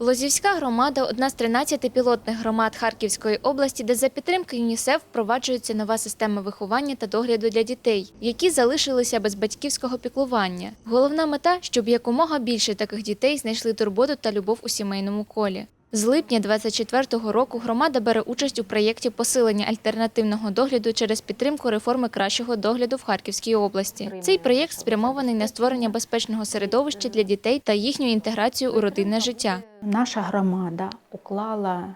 Лозівська громада одна з 13 пілотних громад Харківської області, де за підтримки ЮНІСЕФ впроваджується нова система виховання та догляду для дітей, які залишилися без батьківського піклування. Головна мета, щоб якомога більше таких дітей знайшли турботу та любов у сімейному колі. З липня 24-го року громада бере участь у проєкті посилення альтернативного догляду через підтримку реформи кращого догляду в Харківській області. Цей проєкт спрямований на створення безпечного середовища для дітей та їхню інтеграцію у родинне життя. Наша громада уклала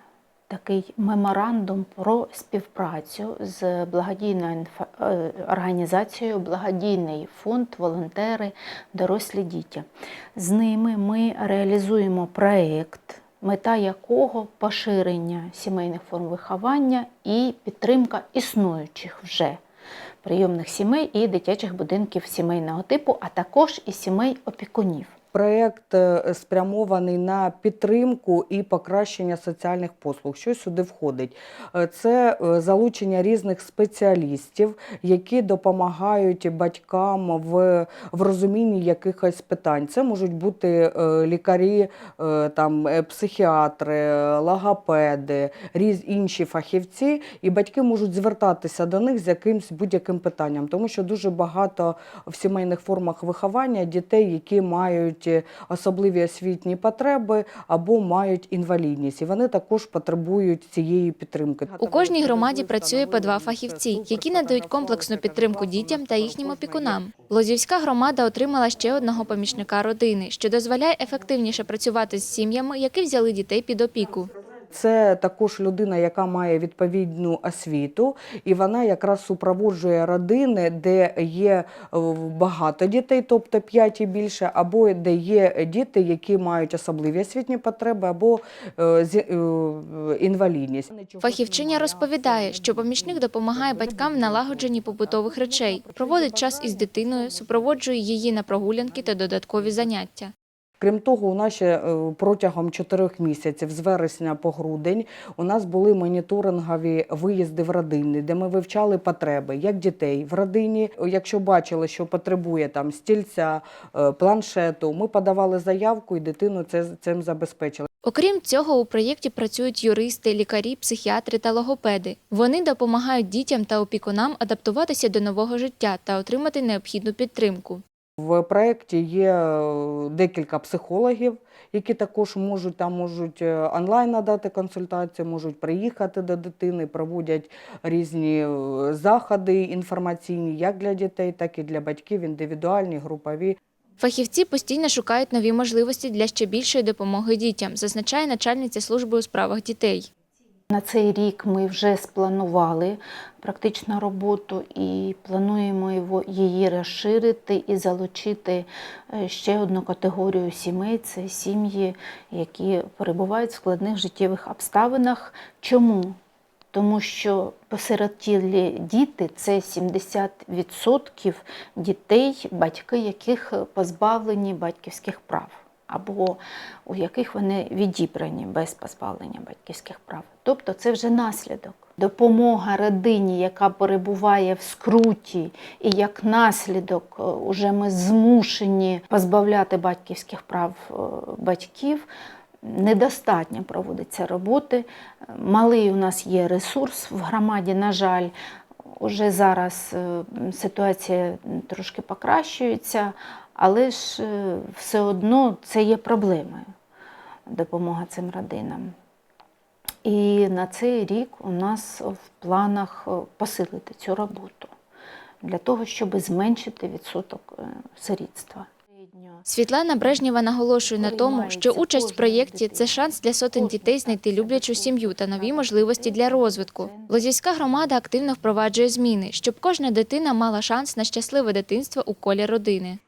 такий меморандум про співпрацю з благодійною е, організацією Благодійний фонд Волонтери дорослі діти. З ними ми реалізуємо проєкт, мета якого поширення сімейних форм виховання і підтримка існуючих вже прийомних сімей і дитячих будинків сімейного типу, а також і сімей опікунів. Проєкт е, спрямований на підтримку і покращення соціальних послуг. Що сюди входить? Е, Це е, залучення різних спеціалістів, які допомагають батькам в, в розумінні якихось питань. Це можуть бути лікарі, там, психіатри, логопеди, різ інші фахівці, і батьки можуть звертатися до них з якимсь будь-яким питанням, тому що дуже багато в сімейних формах виховання дітей, які мають е, особливі освітні потреби або мають інвалідність, і вони також потребують цієї підтримки. У кожній громаді працює по два фахівці, які надають комплексну підтримку дітям та їхнім опікунам. Лозівська громада отримала ще одного помічника родини, що дозволяє ефективніше працювати з сім'ями, які взяли дітей під опіку. Це також людина, яка має відповідну освіту, і вона якраз супроводжує родини, де є е, багато дітей, тобто 5 і більше, або де є діти, які мають особливі освітні потреби, або е, е, інвалідність. Фахівчиня розповідає, що помічник допомагає батькам в налагодженні побутових речей, проводить час із дитиною, супроводжує її на прогулянки та додаткові заняття. Крім того, у нас ще е, протягом чотирьох місяців, з вересня по грудень, у нас були моніторингові виїзди в родини, де ми вивчали потреби як дітей в родині. Якщо бачили, що потребує там стільця, е, планшету, ми подавали заявку і дитину це цим забезпечили. Окрім цього, у проєкті працюють юристи, лікарі, психіатри та логопеди. Вони допомагають дітям та опікунам адаптуватися до нового життя та отримати необхідну підтримку. В проєкті є е, декілька психологів, які також можуть там можуть е, онлайн надати консультації, можуть приїхати до дитини, проводять різні е, заходи інформаційні, як для дітей, так і для батьків, індивідуальні, групові. Фахівці постійно шукають нові можливості для ще більшої допомоги дітям, зазначає начальниця служби у справах дітей. На цей рік ми вже спланували практичну роботу і плануємо її розширити і залучити е, ще одну категорію сімей це сім'ї, які перебувають в складних життєвих обставинах. Чому? Тому що посиротілі діти це 70% дітей, батьки яких позбавлені батьківських прав, або у яких вони відібрані без позбавлення батьківських прав. Тобто це вже наслідок. Допомога родині, яка перебуває в скруті, і як наслідок е, уже ми змушені позбавляти батьківських прав е, батьків. Недостатньо проводиться роботи. Малий у нас є ресурс в громаді, на жаль, уже зараз е, ситуація трошки покращується, але ж е, все одно це є проблемою допомога цим родинам. І на цей рік у нас в планах е, посилити цю роботу для того, щоб зменшити відсоток сирітства. Світлана Брежнєва наголошує на тому, що участь в проєкті це шанс для сотень дітей знайти люблячу сім'ю та нові можливості для розвитку. Лозівська громада активно впроваджує зміни, щоб кожна дитина мала шанс на щасливе дитинство у колі родини.